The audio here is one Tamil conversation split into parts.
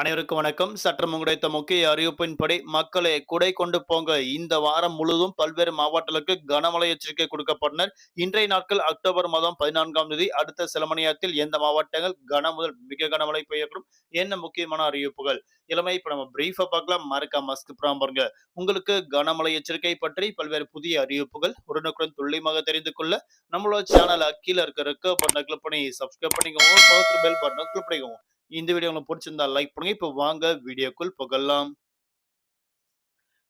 அனைவருக்கும் வணக்கம். சற்றம் கிடைத்த முக்கிய அறிவிப்பின்படி மக்களை குடை கொண்டு போங்க. இந்த வாரம் முழுவதும் பல்வேறு மாவட்டங்களுக்கு கனமழை எச்சரிக்கை கொடுக்கப்பட்டனர். இன்றைய நாட்கள் அக்டோபர் மாதம் பதினான்காம் தேதி. அடுத்த சில மணி நேரத்தில் எந்த மாவட்டங்கள் கன முதல் மிக கனமழை பெய்யக்கூடும்? என்ன முக்கியமான அறிவிப்புகள்? இளமை இப்ப நம்ம பிரீஃபா பார்க்கலாம். மறக்காம மஸ்க் பாருங்க. உங்களுக்கு கனமழை எச்சரிக்கை பற்றி பல்வேறு புதிய அறிவிப்புகள் உடனுக்குடன் துல்லியமாக தெரிந்து கொள்ள நம்மளோட சேனல் அக்கீழ இருக்க இருக்க பட்டனை கிளிக் பண்ணி சப்ஸ்கிரைப் பண்ணிக்கோங்க. பெல் பட்டனை கிளிக் பண்ணிக்கோங்க. இந்த வீடியோ உங்களுக்கு பிடிச்சிருந்தா லைக் பண்ணுங்க. இப்போ வாங்க வீடியோக்குள் புகழலாம்.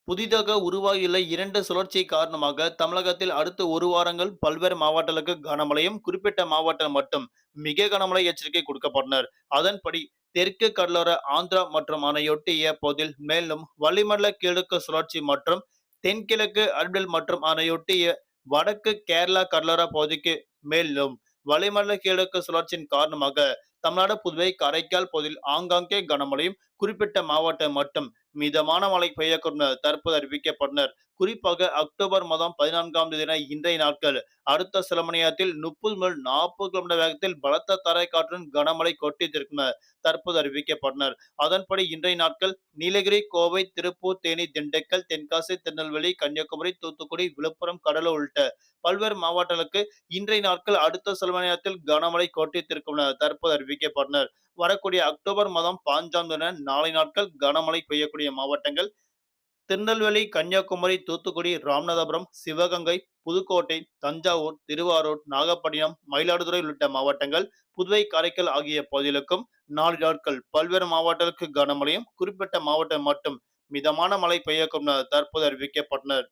புதிதாக உருவாகியுள்ள இரண்டு சுழற்சி காரணமாக தமிழகத்தில் அடுத்த ஒரு வாரங்கள் பல்வேறு மாவட்டங்களுக்கு கனமழையும் குறிப்பிட்ட மாவட்டம் மட்டும் மிக கனமழை எச்சரிக்கை கொடுக்கப்பட்டனர். அதன்படி தெற்கு கடலோர ஆந்திரா மற்றும் அணையொட்டிய பகுதியில் மேலும் வளிமண்டல கிழக்கு சுழற்சி மற்றும் தென்கிழக்கு அல்பில் மற்றும் அணையொட்டிய வடக்கு கேரளா கடலோர பகுதிக்கு மேலும் வளிமண்டல கிழக்கு சுழற்சியின் காரணமாக தமிழ்நாடு புதுவை காரைக்கால் பகுதியில் ஆங்காங்கே கனமழையும் குறிப்பிட்ட மாவட்டம் மட்டும். மிதமான மழை பெய்யக்கூடும் தற்போது அறிவிக்கப்பட்டனர் குறிப்பாக அக்டோபர் மாதம் பதினான்காம் தேதி இன்றைய நாட்கள் அடுத்த சில மணி நேரத்தில் முப்பது முதல் நாற்பது கிலோமீட்டர் வேகத்தில் பலத்த தரை காற்றுடன் கனமழை கொட்டித்திருக்கும் தற்போது அறிவிக்கப்பட்டனர் அதன்படி இன்றைய நாட்கள் நீலகிரி கோவை திருப்பூர் தேனி திண்டுக்கல் தென்காசி திருநெல்வேலி கன்னியாகுமரி தூத்துக்குடி விழுப்புரம் கடலூர் உள்ளிட்ட பல்வேறு மாவட்டங்களுக்கு இன்றைய நாட்கள் அடுத்த சில மணி நேரத்தில் கனமழை கோட்டியத்திற்கும் தற்போது அறிவிக்கப்பட்டனர். வரக்கூடிய அக்டோபர் மாதம் பாஞ்சாம் தின நாளை நாட்கள் கனமழை பெய்யக்கூடிய மாவட்டங்கள் திருநெல்வேலி கன்னியாகுமரி தூத்துக்குடி ராமநாதபுரம் சிவகங்கை புதுக்கோட்டை தஞ்சாவூர் திருவாரூர் நாகப்பட்டினம் மயிலாடுதுறை உள்ளிட்ட மாவட்டங்கள் புதுவை காரைக்கால் ஆகிய பகுதிகளுக்கும் நாலு நாட்கள் பல்வேறு மாவட்டங்களுக்கு கனமழையும் குறிப்பிட்ட மாவட்டம் மட்டும் மிதமான மழை பெய்யக்கும் தற்போது அறிவிக்கப்பட்டனர்.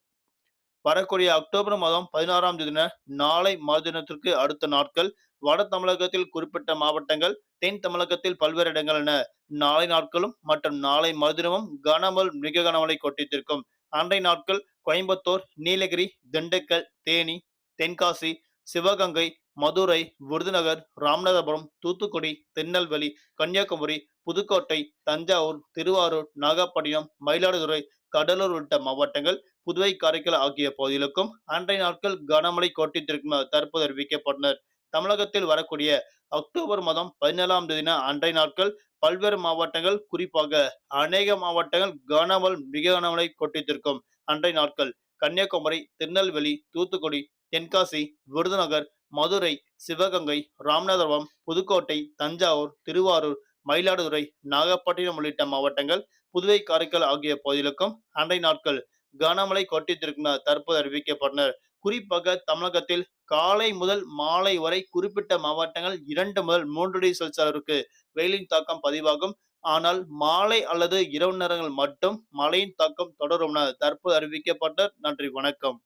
வரக்கூடிய அக்டோபர் மாதம் பதினாறாம் தேதி நாளை மறுதினத்திற்கு அடுத்த நாட்கள் வட தமிழகத்தில் குறிப்பிட்ட மாவட்டங்கள் தென் தமிழகத்தில் பல்வேறு இடங்கள் என நாளை நாட்களும் மற்றும் நாளை மறுதினமும் கனமல் மிக கனமழை கொட்டித்திருக்கும். அன்றை நாட்கள் கோயம்புத்தூர் நீலகிரி திண்டுக்கல் தேனி தென்காசி சிவகங்கை மதுரை விருதுநகர் ராமநாதபுரம் தூத்துக்குடி திருநெல்வேலி கன்னியாகுமரி புதுக்கோட்டை தஞ்சாவூர் திருவாரூர் நாகப்பட்டினம் மயிலாடுதுறை கடலூர் உள்ளிட்ட மாவட்டங்கள் புதுவை காரைக்கால் ஆகிய பகுதிகளுக்கும் அன்றைய நாட்கள் கனமழை கொட்டித்திருக்கும் தற்போது அறிவிக்கப்பட்டனர் தமிழகத்தில் வரக்கூடிய அக்டோபர் மாதம் பதினேழாம் தேதி அன்றைய நாட்கள் பல்வேறு மாவட்டங்கள் குறிப்பாக அநேக மாவட்டங்கள் கனமல் மிக கனமழை கொட்டித்திருக்கும் அன்றைய நாட்கள். கன்னியாகுமரி திருநெல்வேலி தூத்துக்குடி தென்காசி விருதுநகர் மதுரை சிவகங்கை ராமநாதபுரம் புதுக்கோட்டை தஞ்சாவூர் திருவாரூர் மயிலாடுதுறை நாகப்பட்டினம் உள்ளிட்ட மாவட்டங்கள் புதுவை காரைக்கால் ஆகிய பகுதிகளுக்கும் அன்றைய நாட்கள் கனமழை கொட்டித்திருக்கும் தற்போது அறிவிக்கப்பட்டனர். குறிப்பாக தமிழகத்தில் காலை முதல் மாலை வரை குறிப்பிட்ட மாவட்டங்கள் இரண்டு முதல் மூன்று டிகிரி செல்சியஸ் அளவிற்கு வெயிலின் தாக்கம் பதிவாகும். ஆனால் மாலை அல்லது இரவு நேரங்கள் மட்டும் மழையின் தாக்கம் தொடரும் தற்போது அறிவிக்கப்பட்டார் நன்றி வணக்கம்.